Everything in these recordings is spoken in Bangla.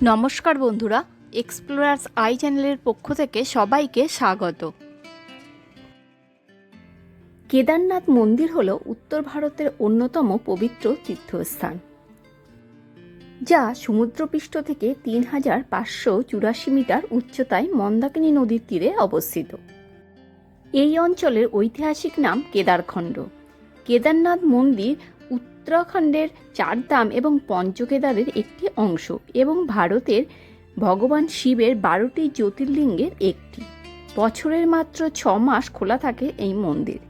নমস্কার বন্ধুরা এক্সপ্লোরার্স আই চ্যানেলের পক্ষ থেকে সবাইকে স্বাগত। কেদারনাথ মন্দির হল উত্তর ভারতের অন্যতম পবিত্র তীর্থস্থান, যা সমুদ্রপৃষ্ঠ থেকে তিন হাজার পাঁচশো চুরাশি মিটার উচ্চতায় মন্দাকিনী নদীর তীরে অবস্থিত। এই অঞ্চলের ঐতিহাসিক নাম কেদারখণ্ড। কেদারনাথ মন্দির উত্তরাখণ্ডের চারধাম এবং পঞ্চকেদারের একটি অংশ এবং ভারতের ভগবান শিবের বারোটি জ্যোতির্লিঙ্গের একটি। বছরের মাত্র ছ মাস খোলা থাকে এই মন্দির।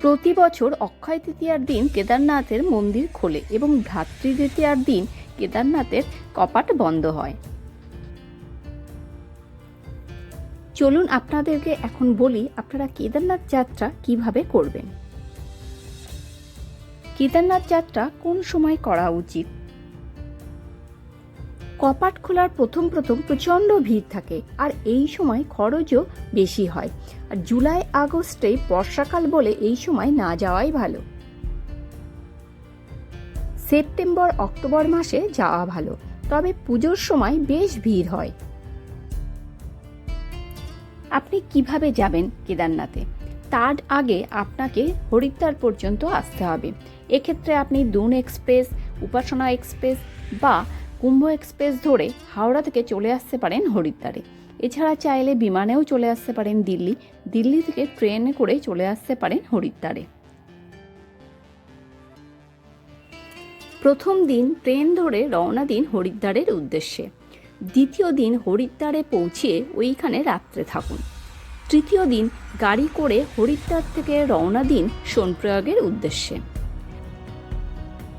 প্রতি বছর অক্ষয় তৃতীয়ার দিন কেদারনাথের মন্দির খোলে এবং ভ্রাতৃ তৃতীয়ার দিন কেদারনাথের কপাট বন্ধ হয়। চলুন আপনাদেরকে এখন বলি আপনারা কেদারনাথ যাত্রা কীভাবে করবেন। কেদারনাথ যাত্রা কোন সময় করা উচিত? কপাট খোলার প্রথম প্রথম প্রচণ্ড ভিড় থাকে, আর এই সময় খরচও বেশি হয়। আর জুলাই আগস্টে বর্ষাকাল বলে এই সময় না যাওয়াই ভালো। সেপ্টেম্বর অক্টোবর মাসে যাওয়া ভালো, তবে পুজোর সময় বেশ ভিড় হয়। আপনি কীভাবে যাবেন কেদারনাথে? তার আগে আপনাকে হরিদ্বার পর্যন্ত আসতে হবে। এক্ষেত্রে আপনি দুন এক্সপ্রেস, উপাসনা এক্সপ্রেস বা কুম্ভ এক্সপ্রেস ধরে হাওড়া থেকে চলে আসতে পারেন হরিদ্বারে। এছাড়া চাইলে বিমানেও চলে আসতে পারেন দিল্লি। দিল্লি থেকে ট্রেনে করে চলে আসতে পারেন হরিদ্বারে। প্রথম দিন ট্রেন ধরে রওনা দিন হরিদ্বারের উদ্দেশ্যে। দ্বিতীয় দিন হরিদ্বারে পৌঁছে ওইখানে রাত্রে থাকুন। তৃতীয় দিন গাড়ি করে হরিদ্বার থেকে রওনা দিন সোনপ্রয়াগের উদ্দেশ্যে।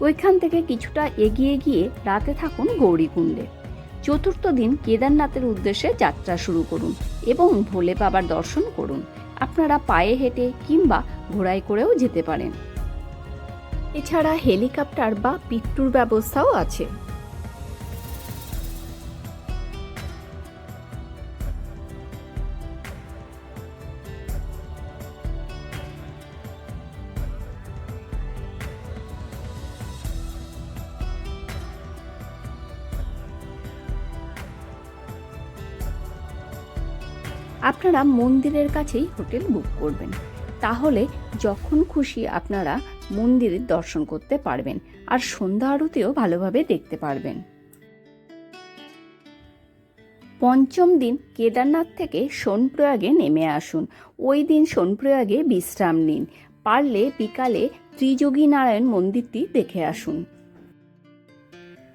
ওইখান থেকে কিছুটা এগিয়ে গিয়ে রাতে থাকুন গৌরীকুণ্ডে। চতুর্থ দিন কেদারনাথের উদ্দেশ্যে যাত্রা শুরু করুন এবং ভোলে বাবার দর্শন করুন। আপনারা পায়ে হেঁটে কিংবা ঘোড়ায় করেও যেতে পারেন। এছাড়া হেলিকপ্টার বা পিট্টুর ব্যবস্থাও আছে। আপনারা মন্দিরের কাছেই হোটেল বুক করবেন। তাহলে যখন খুশি আপনারা মন্দিরের দর্শন করতে পারবেন আর সন্ধ্যা আরতিও ভালোভাবে দেখতে পারবেন। পঞ্চম দিন কেদারনাথ থেকে সোনপ্রয়াগে নেমে আসুন। ওই দিন সোনপ্রয়াগে বিশ্রাম নিন। পারলে বিকালে ত্রিযোগী নারায়ণ মন্দিরটি দেখে আসুন।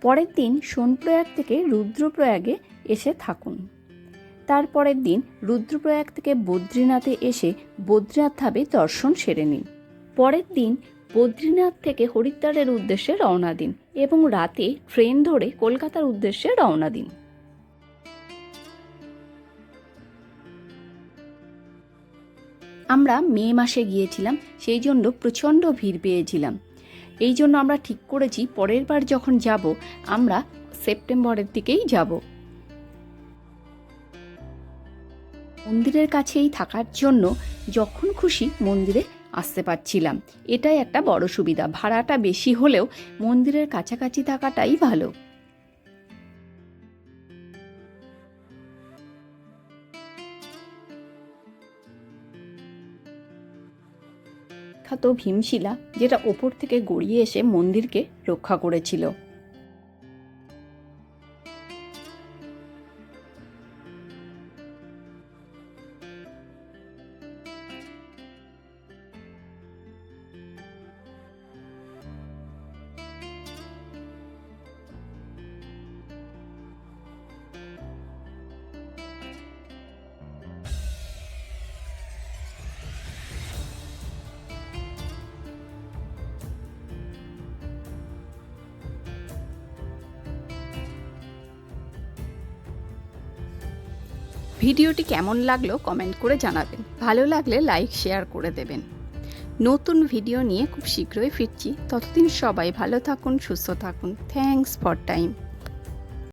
পরের দিন সোনপ্রয়াগ থেকে রুদ্রপ্রয়াগে এসে থাকুন। তারপরের দিন রুদ্রপ্রয়াগ থেকে বদ্রীনাথে এসে বদ্রীনাথ ধামে দর্শন সেরে নিন। পরের দিন বদ্রীনাথ থেকে হরিদ্বারের উদ্দেশ্যে রওনা দিন এবং রাতে ট্রেন ধরে কলকাতার উদ্দেশ্যে রওনা দিন। আমরা মে মাসে গিয়েছিলাম, সেই জন্য প্রচণ্ড ভিড় পেয়েছিলাম। এই জন্য আমরা ঠিক করেছি, পরের বার যখন যাব, আমরা সেপ্টেম্বরের দিকেই যাব। মন্দিরের কাছেই থাকার জন্য যখন খুশি মন্দিরে আসতে পারছিলাম। এটাই একটা বড় সুবিধা, ভাড়াটা বেশি হলেও মন্দিরের কাছাকাছি থাকাটাই ভালো। খ্যাত ভীমশিলা যেটা ওপর থেকে গড়িয়ে এসে মন্দিরকে রক্ষা করেছিল। ভিডিওটি কেমন লাগল কমেন্ট করে জানাবেন। ভালো লাগলে লাইক, শেয়ার করে দেবেন। নতুন ভিডিও নিয়ে খুব শীঘ্রই ফিরছি। ততদিন সবাই ভালো থাকুন, সুস্থ থাকুন। Thanks for time.